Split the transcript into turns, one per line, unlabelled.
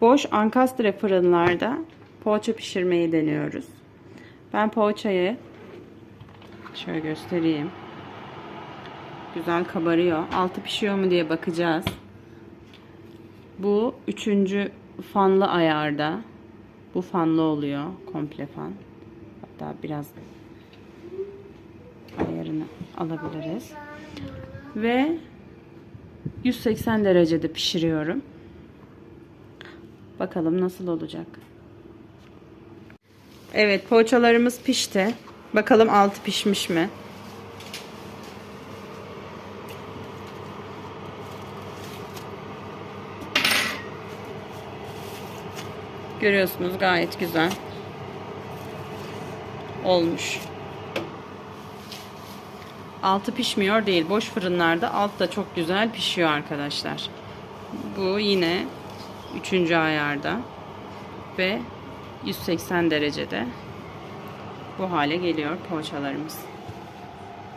Boş ankastre fırınlarda poğaça pişirmeyi deniyoruz. Ben poğaçayı şöyle göstereyim. Güzel kabarıyor. Altı pişiyor mu diye bakacağız. Bu üçüncü fanlı ayarda. Bu fanlı oluyor. Komple fan. Hatta biraz ayarını alabiliriz. Ve 180 derecede pişiriyorum. Bakalım nasıl olacak. Evet poğaçalarımız pişti. Bakalım altı pişmiş mi? Görüyorsunuz gayet güzel olmuş. Altı pişmiyor değil. Boş fırınlarda alt da çok güzel pişiyor arkadaşlar. Bu yine üçüncü ayarda ve 180 derecede bu hale geliyor poğaçalarımız.